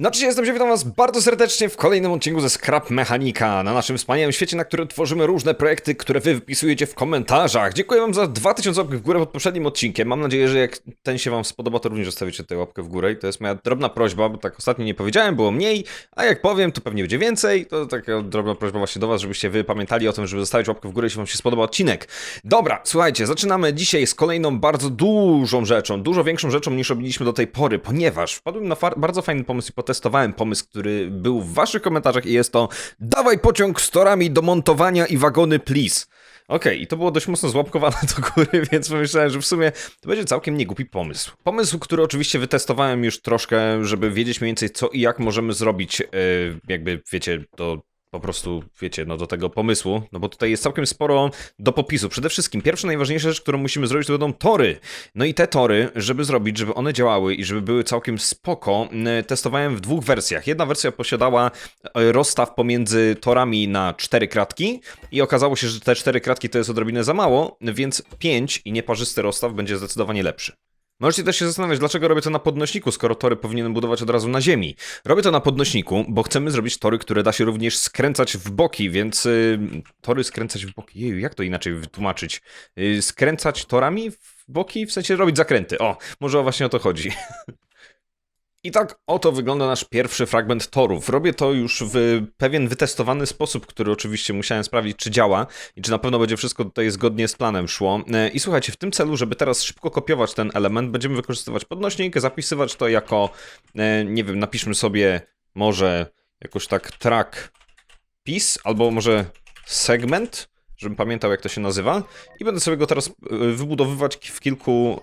Znaczy, jestem się, witam was bardzo serdecznie w kolejnym odcinku ze Scrap Mechanika, na naszym wspaniałym świecie, na którym tworzymy różne projekty, które wy wypisujecie w komentarzach. Dziękuję wam za 2000 łapek w górę pod poprzednim odcinkiem. Mam nadzieję, że jak ten się wam spodoba, to również zostawicie tę łapkę w górę i to jest moja drobna prośba, bo tak ostatnio nie powiedziałem, było mniej, a jak powiem, to pewnie będzie więcej. To taka drobna prośba właśnie do was, żebyście wy pamiętali o tym, żeby zostawić łapkę w górę, jeśli wam się spodoba odcinek. Dobra, słuchajcie, zaczynamy dzisiaj z kolejną bardzo dużą rzeczą, dużo większą rzeczą niż robiliśmy do tej pory, ponieważ wpadłem na bardzo fajny pomysł i potestowałem pomysł, który był w waszych komentarzach i jest to dawaj pociąg z torami do montowania i wagony please. Okej, i to było dość mocno złapkowane do góry, więc pomyślałem, że w sumie to będzie całkiem niegłupi pomysł. Pomysł, który oczywiście wytestowałem już troszkę, żeby wiedzieć mniej więcej co i jak możemy zrobić, yy, jakby wiecie, do po prostu, wiecie, no do tego pomysłu, no bo tutaj jest całkiem sporo do popisu. Przede wszystkim, pierwsza najważniejsza rzecz, którą musimy zrobić, to będą tory. No i te tory, żeby zrobić, żeby one działały i żeby były całkiem spoko, testowałem w dwóch wersjach. Jedna wersja posiadała e, rozstaw pomiędzy torami na cztery kratki i okazało się, że te cztery kratki to jest odrobinę za mało, więc pięć i nieparzysty rozstaw będzie zdecydowanie lepszy. Możecie też się zastanawiać, dlaczego robię to na podnośniku, skoro tory powinienem budować od razu na ziemi. Robię to na podnośniku, bo chcemy zrobić tory, które da się również skręcać w boki, więc y, tory skręcać w boki. Jeju, jak to inaczej wytłumaczyć? Y, skręcać torami w boki, w sensie robić zakręty. O, może właśnie o to chodzi. I tak oto wygląda nasz pierwszy fragment torów. Robię to już w pewien wytestowany sposób, który oczywiście musiałem sprawdzić, czy działa i czy na pewno będzie wszystko tutaj zgodnie z planem szło. E, I słuchajcie, w tym celu, żeby teraz szybko kopiować ten element, będziemy wykorzystywać podnośnik, zapisywać to jako, e, nie wiem, napiszmy sobie może jakoś tak track piece, albo może segment, żebym pamiętał jak to się nazywa. I będę sobie go teraz e, wybudowywać w kilku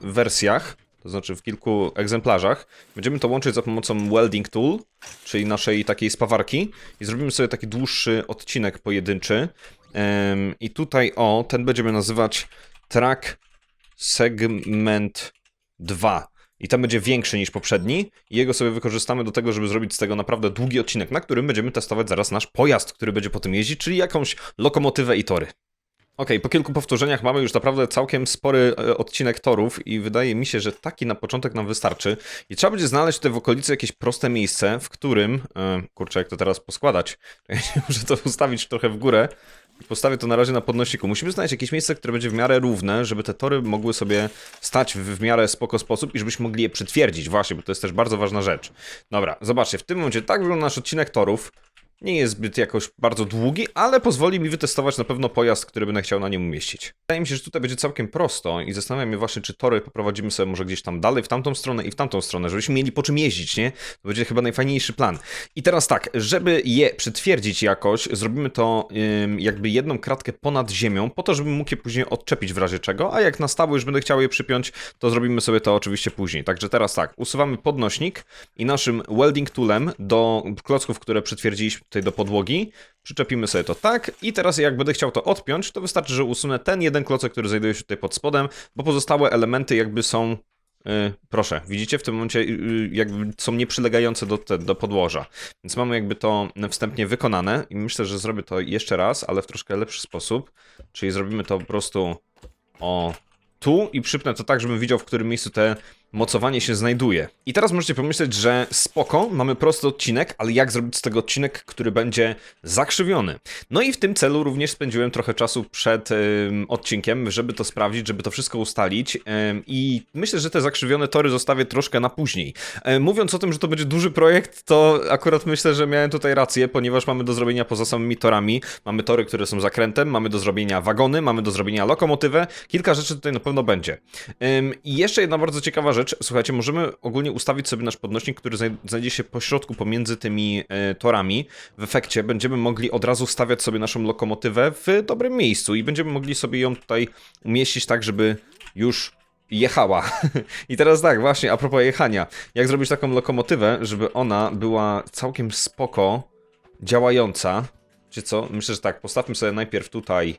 wersjach to znaczy w kilku egzemplarzach. Będziemy to łączyć za pomocą welding tool, czyli naszej takiej spawarki i zrobimy sobie taki dłuższy odcinek pojedynczy. I tutaj o, ten będziemy nazywać track segment 2. I ten będzie większy niż poprzedni i jego sobie wykorzystamy do tego, żeby zrobić z tego naprawdę długi odcinek, na którym będziemy testować zaraz nasz pojazd, który będzie po tym jeździć, czyli jakąś lokomotywę i tory. Okej, po kilku powtórzeniach mamy już naprawdę całkiem spory e, odcinek torów i wydaje mi się, że taki na początek nam wystarczy. I trzeba będzie znaleźć tutaj w okolicy jakieś proste miejsce, w którym... E, kurczę, jak to teraz poskładać? Ja muszę to ustawić trochę w górę. Postawię to na razie na podnosiku. Musimy znaleźć jakieś miejsce, które będzie w miarę równe, żeby te tory mogły sobie stać w, w miarę spoko sposób i żebyśmy mogli je przytwierdzić. Właśnie, bo to jest też bardzo ważna rzecz. Dobra, zobaczcie, w tym momencie tak wygląda nasz odcinek torów. Nie jest zbyt jakoś bardzo długi, ale pozwoli mi wytestować na pewno pojazd, który będę chciał na nim umieścić. Wydaje mi się, że tutaj będzie całkiem prosto i zastanawiam się właśnie, czy tory poprowadzimy sobie może gdzieś tam dalej, w tamtą stronę i w tamtą stronę, żebyśmy mieli po czym jeździć, nie? To będzie chyba najfajniejszy plan. I teraz tak, żeby je przytwierdzić jakoś, zrobimy to jakby jedną kratkę ponad ziemią, po to, żebym mógł je później odczepić w razie czego, a jak na stałe już będę chciał je przypiąć, to zrobimy sobie to oczywiście później. Także teraz tak, usuwamy podnośnik i naszym welding toolem do klocków, które przytwierdziliśmy tutaj do podłogi, przyczepimy sobie to tak i teraz jak będę chciał to odpiąć, to wystarczy, że usunę ten jeden klocek, który znajduje się tutaj pod spodem, bo pozostałe elementy jakby są Yy, proszę, widzicie, w tym momencie yy, jakby są nieprzylegające do, te, do podłoża. Więc mamy jakby to wstępnie wykonane i myślę, że zrobię to jeszcze raz, ale w troszkę lepszy sposób. Czyli zrobimy to po prostu o tu i przypnę to tak, żebym widział, w którym miejscu te mocowanie się znajduje. I teraz możecie pomyśleć, że spoko, mamy prosty odcinek, ale jak zrobić z tego odcinek, który będzie zakrzywiony? No i w tym celu również spędziłem trochę czasu przed odcinkiem, żeby to sprawdzić, żeby to wszystko ustalić i myślę, że te zakrzywione tory zostawię troszkę na później. Mówiąc o tym, że to będzie duży projekt, to akurat myślę, że miałem tutaj rację, ponieważ mamy do zrobienia poza samymi torami, mamy tory, które są zakrętem, mamy do zrobienia wagony, mamy do zrobienia lokomotywę, kilka rzeczy tutaj na pewno będzie. I jeszcze jedna bardzo ciekawa rzecz, słuchajcie, możemy ogólnie ustawić sobie nasz podnośnik, który znaj- znajdzie się po środku pomiędzy tymi e, torami. W efekcie będziemy mogli od razu stawiać sobie naszą lokomotywę w dobrym miejscu i będziemy mogli sobie ją tutaj umieścić tak, żeby już jechała. I teraz tak, właśnie, a propos jechania. Jak zrobić taką lokomotywę, żeby ona była całkiem spoko działająca? Czy co? Myślę, że tak, postawmy sobie najpierw tutaj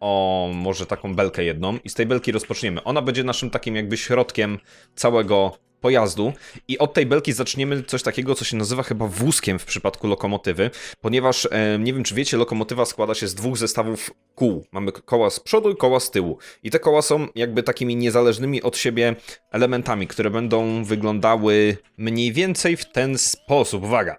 o może taką belkę jedną i z tej belki rozpoczniemy. Ona będzie naszym takim jakby środkiem całego pojazdu i od tej belki zaczniemy coś takiego, co się nazywa chyba wózkiem w przypadku lokomotywy, ponieważ e, nie wiem czy wiecie, lokomotywa składa się z dwóch zestawów kół. Mamy koła z przodu i koła z tyłu. I te koła są jakby takimi niezależnymi od siebie elementami, które będą wyglądały mniej więcej w ten sposób. Uwaga.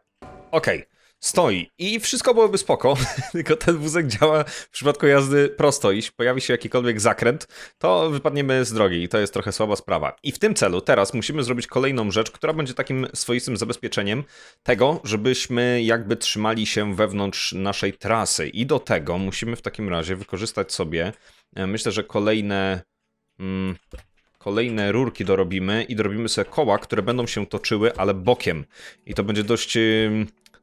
Okej. Stoi i wszystko byłoby spoko, tylko ten wózek działa w przypadku jazdy prosto. Jeśli pojawi się jakikolwiek zakręt, to wypadniemy z drogi i to jest trochę słaba sprawa. I w tym celu teraz musimy zrobić kolejną rzecz, która będzie takim swoistym zabezpieczeniem tego, żebyśmy jakby trzymali się wewnątrz naszej trasy. I do tego musimy w takim razie wykorzystać sobie, e, myślę, że kolejne... Mm, kolejne rurki dorobimy i dorobimy sobie koła, które będą się toczyły, ale bokiem. I to będzie dość,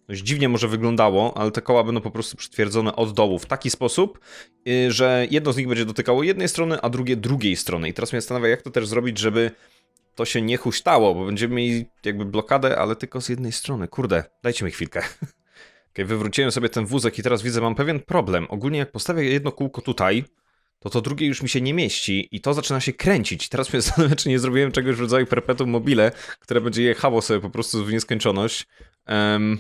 dość dziwnie może wyglądało, ale te koła będą po prostu przytwierdzone od dołu w taki sposób, yy, że jedno z nich będzie dotykało jednej strony, a drugie drugiej strony. I teraz mnie zastanawia, jak to też zrobić, żeby to się nie huśtało, bo będziemy mieli jakby blokadę, ale tylko z jednej strony. Kurde, dajcie mi chwilkę. Okay, wywróciłem sobie ten wózek i teraz widzę, mam pewien problem. Ogólnie jak postawię jedno kółko tutaj, to to drugie już mi się nie mieści i to zaczyna się kręcić. Teraz mnie zastanawiam, czy nie zrobiłem czegoś w rodzaju perpetuum mobile, które będzie jechało sobie po prostu w nieskończoność. Em,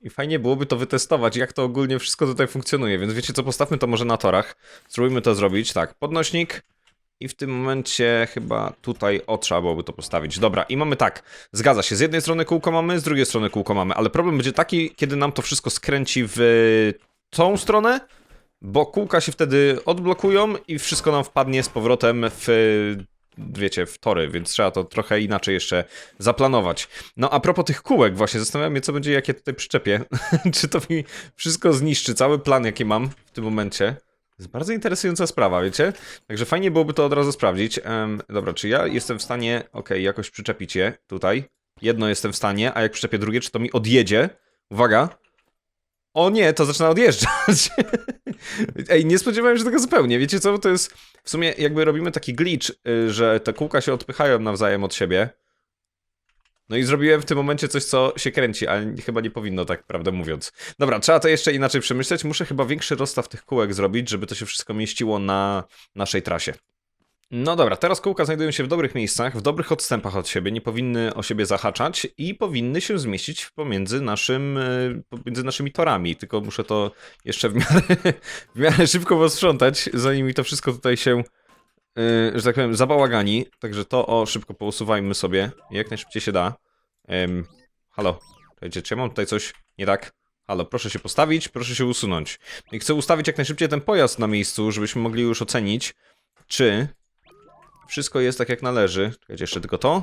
I fajnie byłoby to wytestować, jak to ogólnie wszystko tutaj funkcjonuje, więc wiecie co, postawmy to może na torach. Spróbujmy to zrobić. Tak, podnośnik i w tym momencie chyba tutaj o trzeba byłoby to postawić. Dobra, i mamy tak, zgadza się, z jednej strony kółko mamy, z drugiej strony kółko mamy, ale problem będzie taki, kiedy nam to wszystko skręci w tą stronę, bo kółka się wtedy odblokują i wszystko nam wpadnie z powrotem w wiecie, w tory, więc trzeba to trochę inaczej jeszcze zaplanować. No a propos tych kółek właśnie, zastanawiam się, co będzie, jak je tutaj przyczepię. Czy to mi wszystko zniszczy, cały plan, jaki mam w tym momencie. Jest bardzo interesująca sprawa, wiecie? Także fajnie byłoby to od razu sprawdzić. Em, dobra, czy ja jestem w stanie, okej, jakoś przyczepić je tutaj. Jedno jestem w stanie, a jak przyczepię drugie, czy to mi odjedzie? Uwaga. O nie, to zaczyna odjeżdżać. Ej, nie spodziewałem się tego zupełnie. Wiecie co, to jest w sumie jakby robimy taki glitch, y, że te kółka się odpychają nawzajem od siebie. No i zrobiłem w tym momencie coś, co się kręci, ale chyba nie powinno tak, prawdę mówiąc. Dobra, trzeba to jeszcze inaczej przemyśleć. Muszę chyba większy rozstaw tych kółek zrobić, żeby to się wszystko mieściło na naszej trasie. No dobra, teraz kółka znajdują się w dobrych miejscach, w dobrych odstępach od siebie, nie powinny o siebie zahaczać i powinny się zmieścić pomiędzy, naszym, y, pomiędzy naszymi torami. Tylko muszę to jeszcze w miarę, w miarę szybko posprzątać, zanim mi to wszystko tutaj się, y, że tak powiem, zabałagani. Także to o szybko pousuwajmy sobie, jak najszybciej się da. Ym, halo, czekajcie, czy ja mam tutaj coś nie tak? Halo, proszę się postawić, proszę się usunąć. I chcę ustawić jak najszybciej ten pojazd na miejscu, żebyśmy mogli już ocenić, czy wszystko jest tak jak należy. Czekajcie, jeszcze tylko to.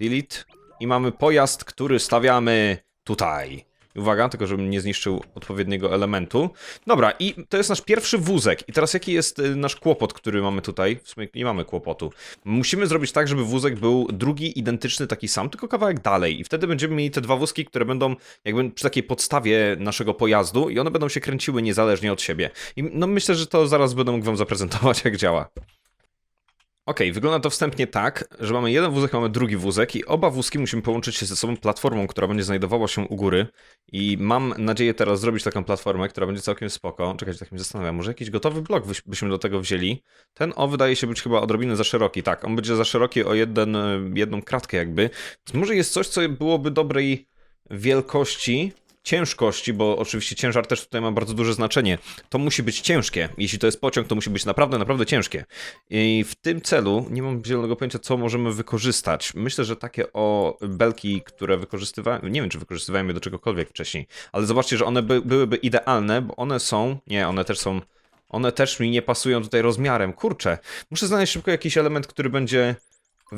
Delete. I mamy pojazd, który stawiamy tutaj. Uwaga, tylko żebym nie zniszczył odpowiedniego elementu. Dobra, i to jest nasz pierwszy wózek. I teraz jaki jest y, nasz kłopot, który mamy tutaj? W sumie nie mamy kłopotu. Musimy zrobić tak, żeby wózek był drugi, identyczny, taki sam, tylko kawałek dalej. I wtedy będziemy mieli te dwa wózki, które będą jakby przy takiej podstawie naszego pojazdu i one będą się kręciły niezależnie od siebie. I no myślę, że to zaraz będę mógł wam zaprezentować, jak działa. Okej, wygląda to wstępnie tak, że mamy jeden wózek, mamy drugi wózek i oba wózki musimy połączyć się ze sobą platformą, która będzie znajdowała się u góry i mam nadzieję teraz zrobić taką platformę, która będzie całkiem spoko. Czekajcie, tak mnie zastanawiam, może jakiś gotowy blok byś- byśmy do tego wzięli. Ten o wydaje się być chyba odrobinę za szeroki, tak, on będzie za szeroki o jeden, jedną kratkę jakby. Więc może jest coś, co byłoby dobrej wielkości, ciężkości, bo oczywiście ciężar też tutaj ma bardzo duże znaczenie. To musi być ciężkie. Jeśli to jest pociąg, to musi być naprawdę, naprawdę ciężkie. I w tym celu nie mam zielonego pojęcia, co możemy wykorzystać. Myślę, że takie o belki, które wykorzystywałem, nie wiem, czy wykorzystywałem je do czegokolwiek wcześniej, ale zobaczcie, że one by, byłyby idealne, bo one są, nie, one też są, one też mi nie pasują tutaj rozmiarem. Kurczę, muszę znaleźć szybko jakiś element, który będzie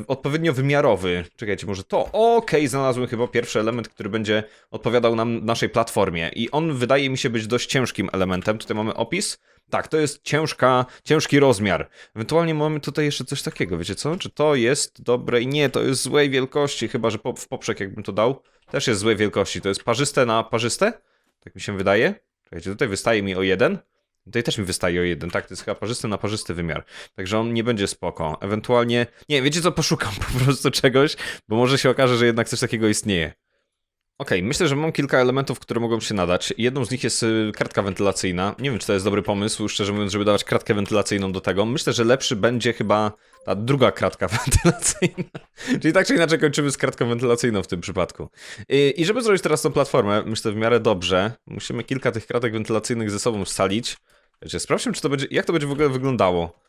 odpowiednio wymiarowy. Czekajcie, może to. Okej, znalazłem chyba pierwszy element, który będzie odpowiadał nam naszej platformie. I on wydaje mi się być dość ciężkim elementem. Tutaj mamy opis. Tak, to jest ciężka, ciężki rozmiar. Ewentualnie mamy tutaj jeszcze coś takiego, wiecie co? Czy to jest dobre i nie, to jest złej wielkości, chyba że po, w poprzek jakbym to dał, też jest złej wielkości. To jest parzyste na parzyste? Tak mi się wydaje. Czekajcie, tutaj wystaje mi o jeden. Tutaj też mi wystaje o jeden, tak? To jest chyba parzysty na parzysty wymiar. Także on nie będzie spoko. Ewentualnie. Nie, wiecie co, poszukam po prostu czegoś, bo może się okaże, że jednak coś takiego istnieje. Okej, myślę, że mam kilka elementów, które mogą się nadać. Jedną z nich jest y, kratka wentylacyjna. Nie wiem, czy to jest dobry pomysł, szczerze mówiąc, żeby dawać kratkę wentylacyjną do tego. Myślę, że lepszy będzie chyba ta druga kratka wentylacyjna. Czyli tak czy inaczej kończymy z kratką wentylacyjną w tym przypadku. I, I żeby zrobić teraz tą platformę, myślę w miarę dobrze, musimy kilka tych kratek wentylacyjnych ze sobą wsalić. Wiecie, sprawdźmy, czy to będzie, jak to będzie w ogóle wyglądało.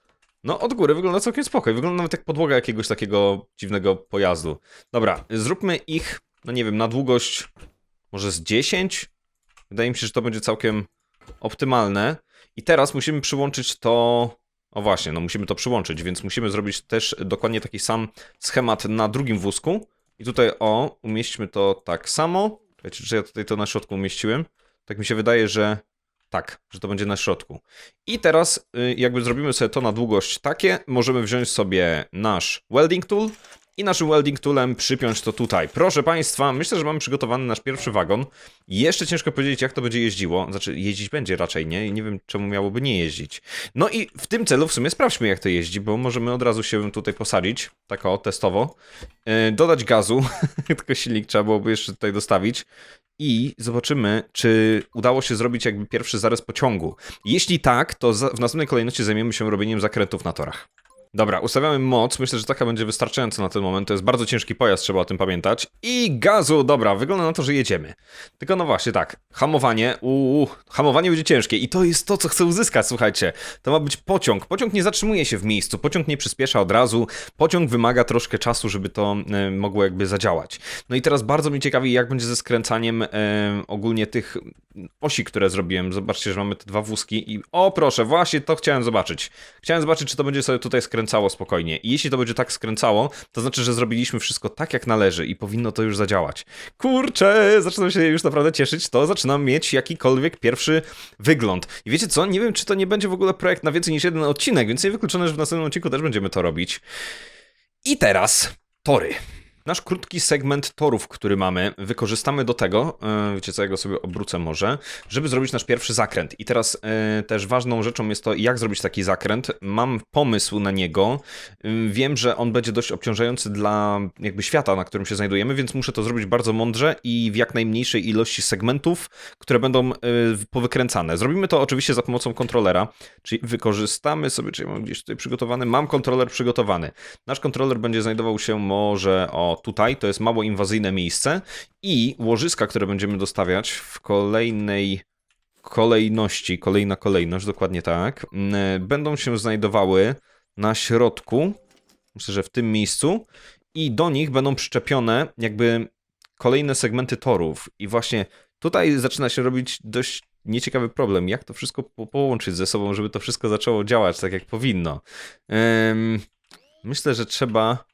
No, od góry wygląda całkiem spoko. Wygląda nawet jak podłoga jakiegoś takiego dziwnego pojazdu. Dobra, zróbmy ich, no nie wiem, na długość może z 10? Wydaje mi się, że to będzie całkiem optymalne. I teraz musimy przyłączyć to... O właśnie, no musimy to przyłączyć, więc musimy zrobić też dokładnie taki sam schemat na drugim wózku. I tutaj, o, umieśćmy to tak samo. Wiecie, czy ja tutaj to na środku umieściłem? Tak mi się wydaje, że tak, że to będzie na środku. I teraz, y, jakby zrobimy sobie to na długość takie, możemy wziąć sobie nasz welding tool i naszym welding toolem przypiąć to tutaj. Proszę Państwa, myślę, że mamy przygotowany nasz pierwszy wagon. Jeszcze ciężko powiedzieć, jak to będzie jeździło. Znaczy, jeździć będzie raczej, nie? Nie wiem, czemu miałoby nie jeździć. No i w tym celu w sumie sprawdźmy, jak to jeździ, bo możemy od razu się tutaj posadzić, tak o, testowo. Yy, dodać gazu, tylko silnik trzeba byłoby jeszcze tutaj dostawić. I zobaczymy, czy udało się zrobić jakby pierwszy zarys pociągu. Jeśli tak, to w następnej kolejności zajmiemy się robieniem zakrętów na torach. Dobra, ustawiamy moc. Myślę, że taka będzie wystarczająca na ten moment. To jest bardzo ciężki pojazd, trzeba o tym pamiętać. I gazu, dobra, wygląda na to, że jedziemy. Tylko no właśnie, tak. Hamowanie, uuu, hamowanie będzie ciężkie. I to jest to, co chcę uzyskać, słuchajcie. To ma być pociąg. Pociąg nie zatrzymuje się w miejscu, pociąg nie przyspiesza od razu. Pociąg wymaga troszkę czasu, żeby to e, mogło jakby zadziałać. No i teraz bardzo mnie ciekawi, jak będzie ze skręcaniem e, ogólnie tych osi, które zrobiłem. Zobaczcie, że mamy te dwa wózki i o proszę, właśnie to chciałem zobaczyć. Chciałem zobaczyć, czy to będzie sobie tutaj skręcało spokojnie. I jeśli to będzie tak skręcało, to znaczy, że zrobiliśmy wszystko tak, jak należy i powinno to już zadziałać. Kurczę, zaczynam się już naprawdę cieszyć, to zaczynam mieć jakikolwiek pierwszy wygląd. I wiecie co, nie wiem, czy to nie będzie w ogóle projekt na więcej niż jeden odcinek, więc nie wykluczone, że w następnym odcinku też będziemy to robić. I teraz tory. Nasz krótki segment torów, który mamy, wykorzystamy do tego, yy, wiecie co, ja go sobie obrócę może, żeby zrobić nasz pierwszy zakręt. I teraz yy, też ważną rzeczą jest to, jak zrobić taki zakręt. Mam pomysł na niego. Yy, wiem, że on będzie dość obciążający dla jakby świata, na którym się znajdujemy, więc muszę to zrobić bardzo mądrze i w jak najmniejszej ilości segmentów, które będą powykręcane. Zrobimy to oczywiście za pomocą kontrolera, czyli wykorzystamy sobie, czy mam gdzieś tutaj przygotowany, mam kontroler przygotowany. Nasz kontroler będzie znajdował się może o tutaj, to jest mało inwazyjne miejsce i łożyska, które będziemy dostawiać w kolejnej kolejności, kolejna kolejność, dokładnie tak, mm, będą się znajdowały na środku, myślę, że w tym miejscu i do nich będą przyczepione jakby kolejne segmenty torów i właśnie tutaj zaczyna się robić dość nieciekawy problem, jak to wszystko po połączyć ze sobą, żeby to wszystko zaczęło działać tak, jak powinno. Ym, myślę, że trzeba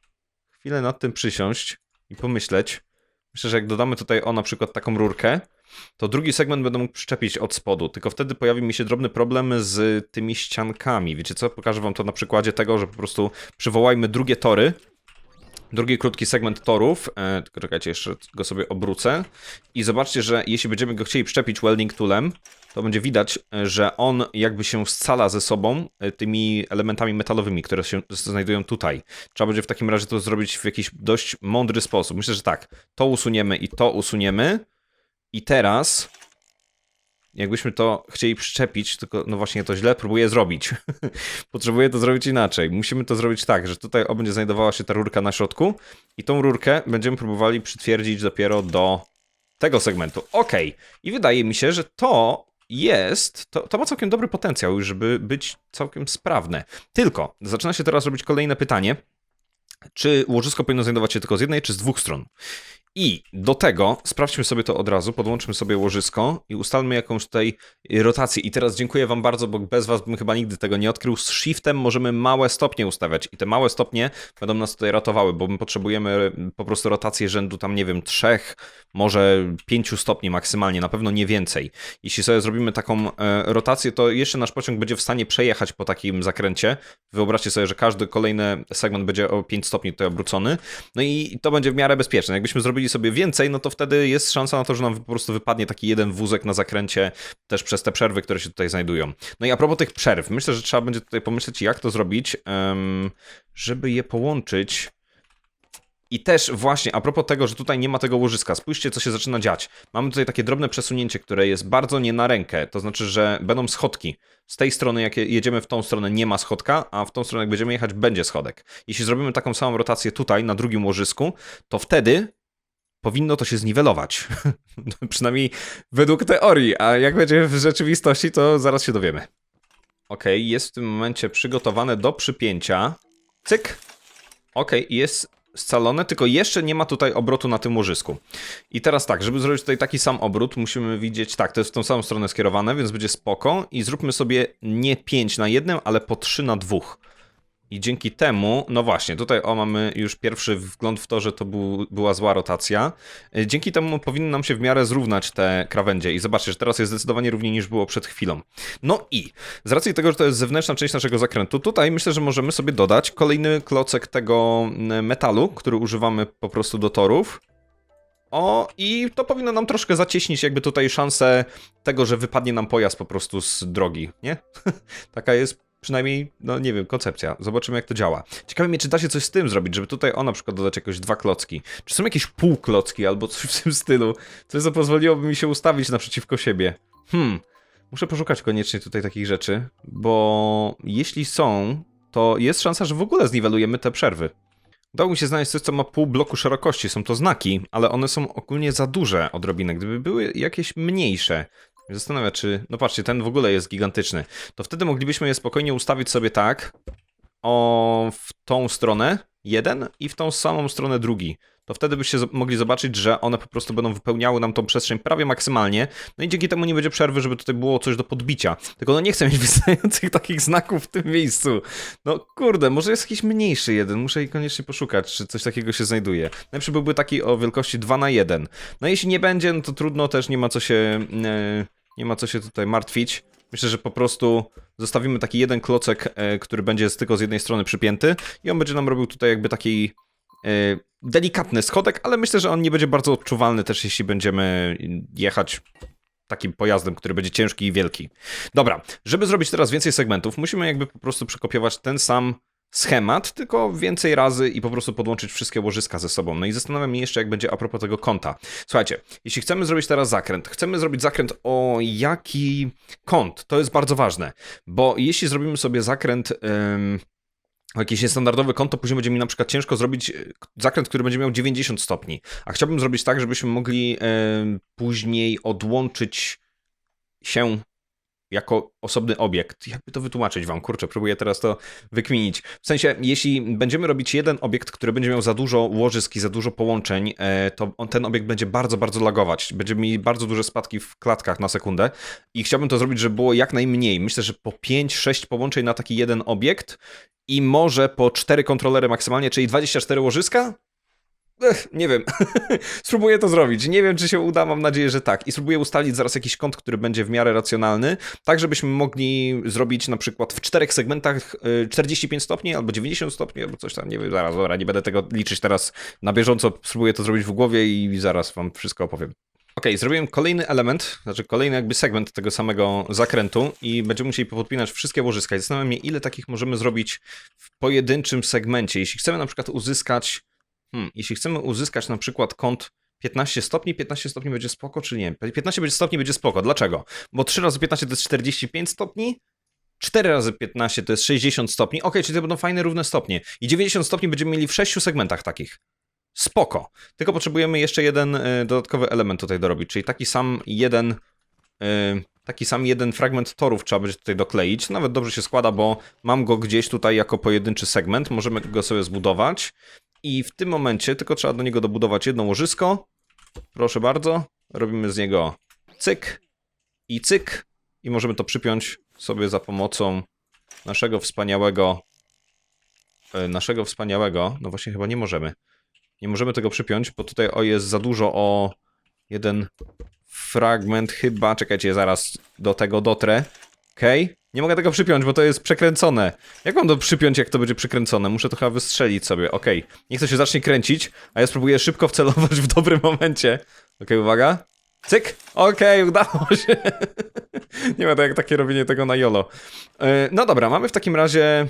chwilę nad tym przysiąść i pomyśleć. Myślę, że jak dodamy tutaj o na przykład taką rurkę, to drugi segment będę mógł przyczepić od spodu, tylko wtedy pojawi mi się drobny problem z tymi ściankami. Wiecie co? Pokażę wam to na przykładzie tego, że po prostu przywołajmy drugie tory, drugi krótki segment torów, e, czekajcie, jeszcze go sobie obrócę i zobaczcie, że jeśli będziemy go chcieli przyczepić welding toolem, to będzie widać, e, że on jakby się scala ze sobą e, tymi elementami metalowymi, które się znajdują tutaj. Trzeba będzie w takim razie to zrobić w jakiś dość mądry sposób. Myślę, że tak, to usuniemy i to usuniemy i teraz jakbyśmy to chcieli przyczepić, tylko no właśnie to źle próbuję zrobić. Potrzebuję to zrobić inaczej. Musimy to zrobić tak, że tutaj będzie znajdowała się ta rurka na środku i tą rurkę będziemy próbowali przytwierdzić dopiero do tego segmentu. Ok. I wydaje mi się, że to jest, to, to ma całkiem dobry potencjał żeby być całkiem sprawne. Tylko, zaczyna się teraz robić kolejne pytanie, czy łożysko powinno znajdować się tylko z jednej, czy z dwóch stron? I do tego sprawdźmy sobie to od razu, podłączmy sobie łożysko i ustalmy jakąś tutaj rotację. I teraz dziękuję Wam bardzo, bo bez Was bym chyba nigdy tego nie odkrył. Z shiftem możemy małe stopnie ustawiać i te małe stopnie będą nas tutaj ratowały, bo my potrzebujemy po prostu rotację rzędu tam, nie wiem, trzech, może pięciu stopni maksymalnie, na pewno nie więcej. Jeśli sobie zrobimy taką e, rotację, to jeszcze nasz pociąg będzie w stanie przejechać po takim zakręcie. Wyobraźcie sobie, że każdy kolejny segment będzie o 5 stopni tutaj obrócony. No i to będzie w miarę bezpieczne. Jakbyśmy zrobili sobie więcej, no to wtedy jest szansa na to, że nam po prostu wypadnie taki jeden wózek na zakręcie też przez te przerwy, które się tutaj znajdują. No i a propos tych przerw, myślę, że trzeba będzie tutaj pomyśleć, jak to zrobić, żeby je połączyć I też właśnie, a propos tego, że tutaj nie ma tego łożyska, spójrzcie, co się zaczyna dziać. Mamy tutaj takie drobne przesunięcie, które jest bardzo nie na rękę, to znaczy, że będą schodki. Z tej strony, jak je- jedziemy w tą stronę, nie ma schodka, a w tą stronę, jak będziemy jechać, będzie schodek. Jeśli zrobimy taką samą rotację tutaj, na drugim łożysku, to wtedy powinno to się zniwelować. Przynajmniej według teorii, a jak będzie w rzeczywistości, to zaraz się dowiemy. Okej, jest w tym momencie przygotowane do przypięcia. Cyk. Okej, jest scalone, tylko jeszcze nie ma tutaj obrotu na tym łożysku. I teraz tak, żeby zrobić tutaj taki sam obrót, musimy widzieć, tak, to jest w tą samą stronę skierowane, więc będzie spoko. I zróbmy sobie nie 5 na jednym, ale po 3 na dwóch. I dzięki temu, no właśnie, tutaj o mamy już pierwszy wgląd w to, że to był, była zła rotacja. Y, Dzięki temu powinny nam się w miarę zrównać te krawędzie i zobaczcie, że teraz jest zdecydowanie równiej niż było przed chwilą. No i z racji tego, że to jest zewnętrzna część naszego zakrętu, tutaj myślę, że możemy sobie dodać kolejny klocek tego mm, metalu, który używamy po prostu do torów. O, i to powinno nam troszkę zacieśnić jakby tutaj szansę tego, że wypadnie nam pojazd po prostu z drogi, nie? Taka jest przynajmniej, no nie wiem, koncepcja. Zobaczymy, jak to działa. Ciekawe mnie, czy da się coś z tym zrobić, żeby tutaj o na przykład dodać jakoś dwa klocki. Czy są jakieś półklocki albo coś w tym stylu, coś co pozwoliłoby mi się ustawić naprzeciwko siebie. Hmm, muszę poszukać koniecznie tutaj takich rzeczy, bo jeśli są, to jest szansa, że w ogóle zniwelujemy te przerwy. Udało mi się znaleźć coś, co ma pół bloku szerokości. Są to znaki, ale one są ogólnie za duże odrobinę. Gdyby były jakieś mniejsze, Zastanawiam czy. No patrzcie, ten w ogóle jest gigantyczny. To wtedy moglibyśmy je spokojnie ustawić sobie tak. O w tą stronę jeden i w tą samą stronę drugi. To wtedy byście mogli zobaczyć, że one po prostu będą wypełniały nam tą przestrzeń prawie maksymalnie. No i dzięki temu nie będzie przerwy, żeby tutaj było coś do podbicia. Tylko no nie chcę mieć wystających takich znaków w tym miejscu. No kurde, może jest jakiś mniejszy jeden. Muszę koniecznie poszukać, czy coś takiego się znajduje. Najlepszy byłby taki o wielkości 2 na 1. No jeśli nie będzie, no to trudno też, nie ma co się. e, nie ma co się tutaj martwić. Myślę, że po prostu zostawimy taki jeden klocek, e, który będzie tylko z jednej strony przypięty i on będzie nam robił tutaj jakby taki e, delikatny schodek, ale myślę, że on nie będzie bardzo odczuwalny też, jeśli będziemy jechać takim pojazdem, który będzie ciężki i wielki. Dobra, żeby zrobić teraz więcej segmentów, musimy jakby po prostu przekopiować ten sam schemat, tylko więcej razy i po prostu podłączyć wszystkie łożyska ze sobą. No i zastanawiam się jeszcze, jak będzie a propos tego kąta. Słuchajcie, jeśli chcemy zrobić teraz zakręt, chcemy zrobić zakręt o jaki kąt, to jest bardzo ważne, bo jeśli zrobimy sobie zakręt... Ym, jakiś niestandardowy kąt, to później będzie mi na przykład ciężko zrobić e, zakręt, który będzie miał 90 stopni. A chciałbym zrobić tak, żebyśmy mogli później odłączyć się jako osobny obiekt. Jakby to wytłumaczyć wam? Kurczę, próbuję teraz to wykminić. W sensie, jeśli będziemy robić jeden obiekt, który będzie miał za dużo łożysk i za dużo połączeń, e, to on, ten obiekt będzie bardzo, bardzo lagować. Będzie mieli bardzo duże spadki w klatkach na sekundę i chciałbym to zrobić, żeby było jak najmniej. Myślę, że po 5-6 połączeń na taki jeden obiekt i może po 4 kontrolery maksymalnie, czyli 24 łożyska? Ech, nie wiem. spróbuję to zrobić. Nie wiem, czy się uda, mam nadzieję, że tak. I spróbuję ustalić zaraz jakiś kąt, który będzie w miarę racjonalny, tak żebyśmy mogli zrobić na przykład w czterech segmentach y, 45 stopni albo 90 stopni, albo coś tam, nie wiem, zaraz, dobra, nie będę tego liczyć teraz na bieżąco, spróbuję to zrobić w głowie i zaraz wam wszystko opowiem. Okej, zrobiłem kolejny element, znaczy kolejny jakby segment tego samego zakrętu i będziemy musieli podpinać wszystkie łożyska. I zastanawiam się, ile takich możemy zrobić w pojedynczym segmencie. Jeśli chcemy na przykład uzyskać Hmm, jeśli chcemy uzyskać na przykład kąt 15 stopni, 15 stopni będzie spoko, czy nie? 15 będzie stopni będzie spoko. Dlaczego? Bo 3 razy 15 to jest 45 stopni, 4 razy 15 to jest 60 stopni. Ok, czyli to będą fajne, równe stopnie. I 90 stopni będziemy mieli w 6 segmentach takich. Spoko. Tylko potrzebujemy jeszcze jeden y, dodatkowy element tutaj dorobić, czyli taki sam jeden. y, Taki sam jeden fragment torów trzeba będzie tutaj dokleić. Nawet dobrze się składa, bo mam go gdzieś tutaj jako pojedynczy segment. Możemy go sobie zbudować. I w tym momencie tylko trzeba do niego dobudować jedno łożysko. Proszę bardzo. Robimy z niego cyk i cyk. I możemy to przypiąć sobie za pomocą naszego wspaniałego. e, Naszego wspaniałego. No właśnie, chyba nie możemy. Nie możemy tego przypiąć, bo tutaj o jest za dużo o jeden fragment. Chyba. Czekajcie, zaraz do tego dotrę. Okej. Nie mogę tego przypiąć, bo to jest przekręcone. Jak mam to przypiąć, jak to będzie przykręcone? Muszę to chyba wystrzelić sobie. Okej. Niech to się zacznie kręcić, a ja spróbuję szybko wcelować w dobrym momencie. Okej, uwaga. Cyk! Okej, udało się. Nie ma to jak takie robienie tego na YOLO. E, No dobra, mamy w takim razie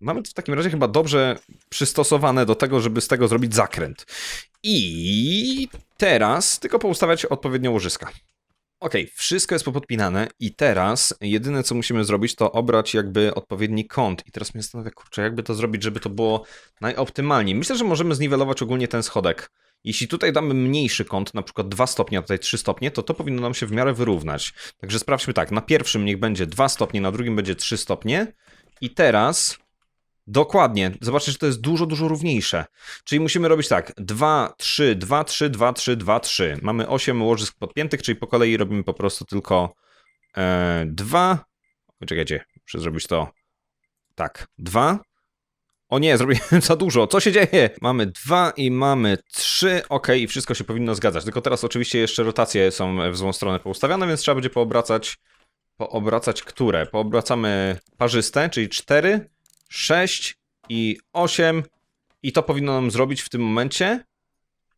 mamy w takim razie chyba dobrze przystosowane do tego, żeby z tego zrobić zakręt. I teraz tylko poustawiać odpowiednio łożyska. Okej, wszystko jest popodpinane i teraz jedyne co musimy zrobić to obrać jakby odpowiedni kąt. I teraz mnie zastanawia, kurczę, jakby to zrobić, żeby to było najoptymalniej. Myślę, że możemy zniwelować ogólnie ten schodek. Jeśli tutaj damy mniejszy kąt, na przykład 2 stopnie, a tutaj 3 stopnie, to to powinno nam się w miarę wyrównać. Także sprawdźmy tak, na pierwszym niech będzie 2 stopnie, na drugim będzie 3 stopnie. I teraz dokładnie, zobaczcie, że to jest dużo, dużo równiejsze. Czyli musimy robić tak, 2, 3, 2, 3, 2, 3, 2, 3. Mamy 8 łożysk podpiętych, czyli po kolei robimy po prostu tylko e, 2. Czekajcie, muszę zrobić to tak, 2. O nie, zrobiłem za dużo. Co się dzieje? Mamy 2 i mamy 3. Ok, i wszystko się powinno zgadzać. Tylko teraz oczywiście jeszcze rotacje są w złą stronę poustawiane, więc trzeba będzie poobracać. Poobracać które? Poobracamy parzyste, czyli 4, 6 i 8. I to powinno nam zrobić w tym momencie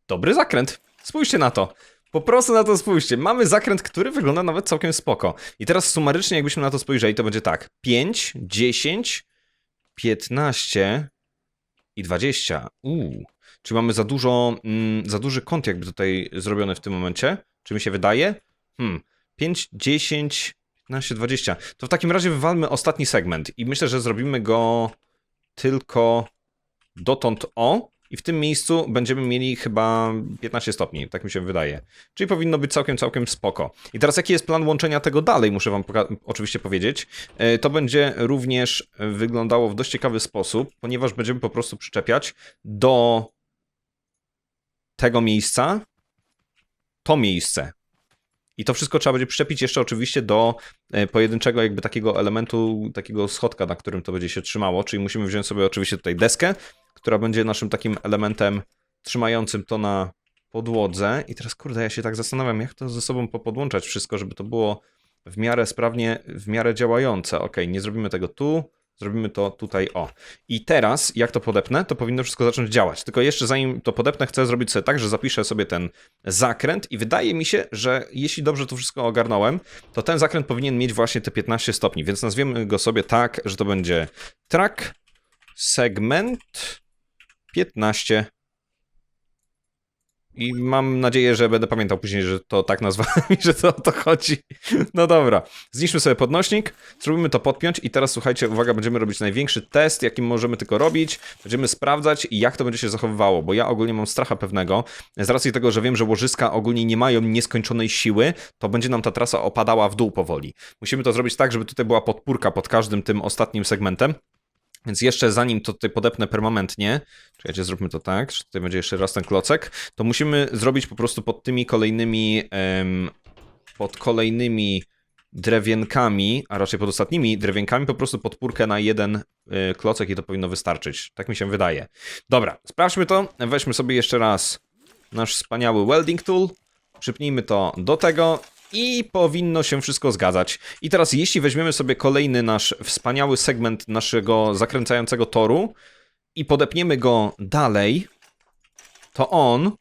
dobry zakręt. Spójrzcie na to. Po prostu na to spójrzcie. Mamy zakręt, który wygląda nawet całkiem spoko. I teraz sumarycznie, jakbyśmy na to spojrzeli, to będzie tak: 5, 10, 15 i 20. Uuu. Czy mamy za dużo, mm, za duży kąt jakby tutaj zrobiony w tym momencie? Czy mi się wydaje? Hmm. 5, 10, 15, 20. To w takim razie wywalmy ostatni segment i myślę, że zrobimy go tylko dotąd o i w tym miejscu będziemy mieli chyba 15 stopni, tak mi się wydaje. Czyli powinno być całkiem, całkiem spoko. I teraz jaki jest plan łączenia tego dalej, muszę wam oczywiście powiedzieć. E, To będzie również wyglądało w dość ciekawy sposób, ponieważ będziemy po prostu przyczepiać do tego miejsca to miejsce. I to wszystko trzeba będzie przyczepić jeszcze oczywiście do e, pojedynczego jakby takiego elementu, takiego schodka, na którym to będzie się trzymało, czyli musimy wziąć sobie oczywiście tutaj deskę, która będzie naszym takim elementem trzymającym to na podłodze. I teraz kurde, ja się tak zastanawiam, jak to ze sobą popodłączać wszystko, żeby to było w miarę sprawnie, w miarę działające. Ok, nie zrobimy tego tu, zrobimy to tutaj o. I teraz, jak to podepnę, to powinno wszystko zacząć działać. Tylko jeszcze zanim to podepnę, chcę zrobić sobie tak, że zapiszę sobie ten zakręt i wydaje mi się, że jeśli dobrze to wszystko ogarnąłem, to ten zakręt powinien mieć właśnie te 15 stopni, więc nazwiemy go sobie tak, że to będzie track segment 15 i mam nadzieję, że będę pamiętał później, że to tak nazwałem i że to o to chodzi. No dobra. Zniszczmy sobie podnośnik, spróbujmy to podpiąć i teraz słuchajcie, uwaga, będziemy robić największy test, jaki możemy tylko robić. Będziemy sprawdzać, jak to będzie się zachowywało, bo ja ogólnie mam stracha pewnego. Z racji tego, że wiem, że łożyska ogólnie nie mają nieskończonej siły, to będzie nam ta trasa opadała w dół powoli. Musimy to zrobić tak, żeby tutaj była podpórka pod każdym tym ostatnim segmentem. Więc jeszcze zanim to tutaj podepnę permanentnie, czekajcie, zróbmy to tak, że tutaj będzie jeszcze raz ten klocek, to musimy zrobić po prostu pod tymi kolejnymi, pod kolejnymi drewienkami, a raczej pod ostatnimi drewienkami, po prostu podpórkę na jeden y, klocek i to powinno wystarczyć. Tak mi się wydaje. Dobra, sprawdźmy to. Weźmy sobie jeszcze raz nasz wspaniały welding tool, przypnijmy to do tego i powinno się wszystko zgadzać. I teraz, jeśli weźmiemy sobie kolejny nasz wspaniały segment naszego zakręcającego toru i podepniemy go dalej, to on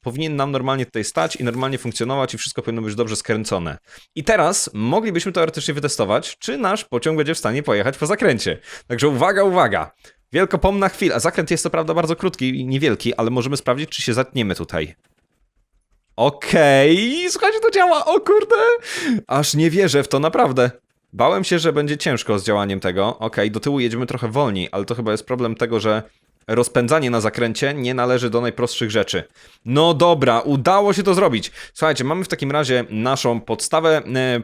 powinien nam normalnie tutaj stać i normalnie funkcjonować i wszystko powinno być dobrze skręcone. I teraz moglibyśmy teoretycznie wytestować, czy nasz pociąg będzie w stanie pojechać po zakręcie. Także uwaga, uwaga! Wielkopomna chwila. Zakręt jest to prawda bardzo krótki i niewielki, ale możemy sprawdzić, czy się zatniemy tutaj. Okej, słuchajcie, to działa, o kurde! Aż nie wierzę w to, naprawdę. Bałem się, że będzie ciężko z działaniem tego. Okej, do tyłu jedziemy trochę wolniej, ale to chyba jest problem tego, że rozpędzanie na zakręcie nie należy do najprostszych rzeczy. No dobra, udało się to zrobić. Słuchajcie, mamy w takim razie naszą podstawę e,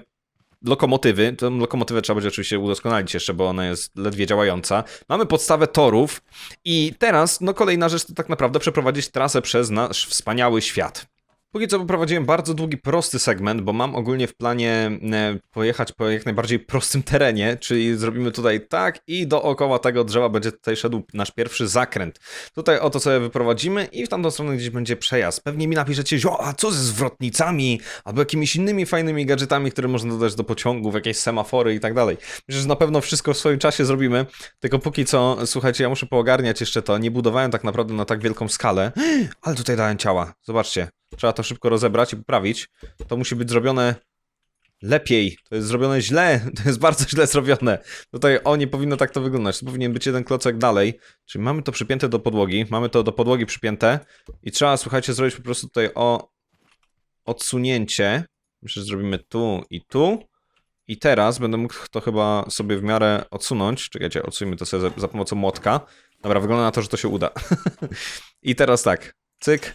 lokomotywy. Tę lokomotywę trzeba będzie oczywiście udoskonalić jeszcze, bo ona jest ledwie działająca. Mamy podstawę torów i teraz, no kolejna rzecz to tak naprawdę przeprowadzić trasę przez nasz wspaniały świat. Póki co poprowadziłem bardzo długi, prosty segment, bo mam ogólnie w planie e, pojechać po jak najbardziej prostym terenie, czyli zrobimy tutaj tak i dookoła tego drzewa będzie tutaj szedł nasz pierwszy zakręt. Tutaj oto sobie wyprowadzimy i w tamtą stronę gdzieś będzie przejazd. Pewnie mi napiszecie, "Zio, a co ze zwrotnicami, albo jakimiś innymi fajnymi gadżetami, które można dodać do pociągów, jakieś semafory i tak dalej. Myślę, że na pewno wszystko w swoim czasie zrobimy, tylko póki co, słuchajcie, ja muszę poogarniać jeszcze to. Nie budowałem tak naprawdę na tak wielką skalę, ale tutaj dałem ciała. Zobaczcie. Trzeba to szybko rozebrać i poprawić. To musi być zrobione lepiej. To jest zrobione źle. To jest bardzo źle zrobione. Tutaj o, nie powinno tak to wyglądać. To powinien być jeden klocek dalej. Czyli mamy to przypięte do podłogi. Mamy to do podłogi przypięte. I trzeba, słuchajcie, zrobić po prostu tutaj o odsunięcie. Myślę, że zrobimy tu i tu. I teraz będę mógł to chyba sobie w miarę odsunąć. Czekajcie, odsuńmy to sobie za, za pomocą młotka. Dobra, wygląda na to, że to się uda. I teraz tak. Cyk.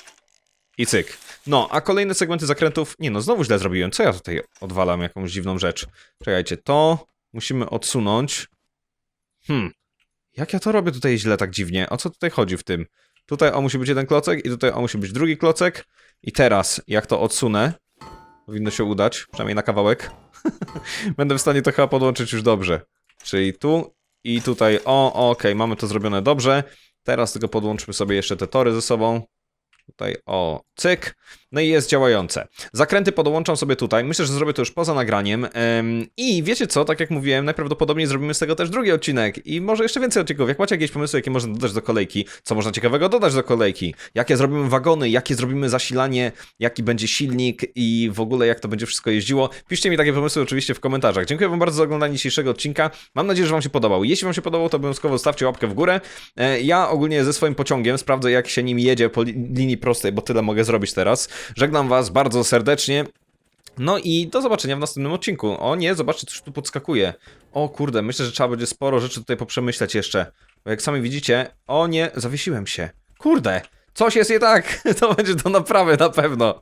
I cyk. No, a kolejne segmenty zakrętów. Nie no, znowu źle zrobiłem. Co ja tutaj odwalam? Jakąś dziwną rzecz. Czekajcie, to musimy odsunąć. Hmm. Jak ja to robię tutaj źle tak dziwnie? O co tutaj chodzi w tym? Tutaj o musi być jeden klocek i tutaj o musi być drugi klocek. I teraz, jak to odsunę, powinno się udać, przynajmniej na kawałek. Będę w stanie to chyba podłączyć już dobrze. Czyli tu i tutaj. O, okej, mamy to zrobione dobrze. Teraz tylko podłączmy sobie jeszcze te tory ze sobą. Tutaj o, cyk. No i jest działające. Zakręty podłączam sobie tutaj. Myślę, że zrobię to już poza nagraniem. I wiecie co, tak jak mówiłem, najprawdopodobniej zrobimy z tego też drugi odcinek. I może jeszcze więcej odcinków. Jak macie jakieś pomysły, jakie można dodać do kolejki, co można ciekawego dodać do kolejki, jakie zrobimy wagony, jakie zrobimy zasilanie, jaki będzie silnik i w ogóle jak to będzie wszystko jeździło, piszcie mi takie pomysły oczywiście w komentarzach. Dziękuję wam bardzo za oglądanie dzisiejszego odcinka. Mam nadzieję, że wam się podobał. Jeśli wam się podobał, to obowiązkowo stawcie łapkę w górę. E, Ja ogólnie ze swoim pociągiem sprawdzę, jak się nim jedzie po li- linii prostej, bo tyle mogę zrobić teraz. Żegnam was bardzo serdecznie. No i do zobaczenia w następnym odcinku. O nie, zobaczcie, coś tu podskakuje. O kurde, myślę, że trzeba będzie sporo rzeczy tutaj poprzemyśleć jeszcze. Bo jak sami widzicie, o nie, zawiesiłem się. Kurde, coś jest nie tak. To będzie do naprawy na pewno.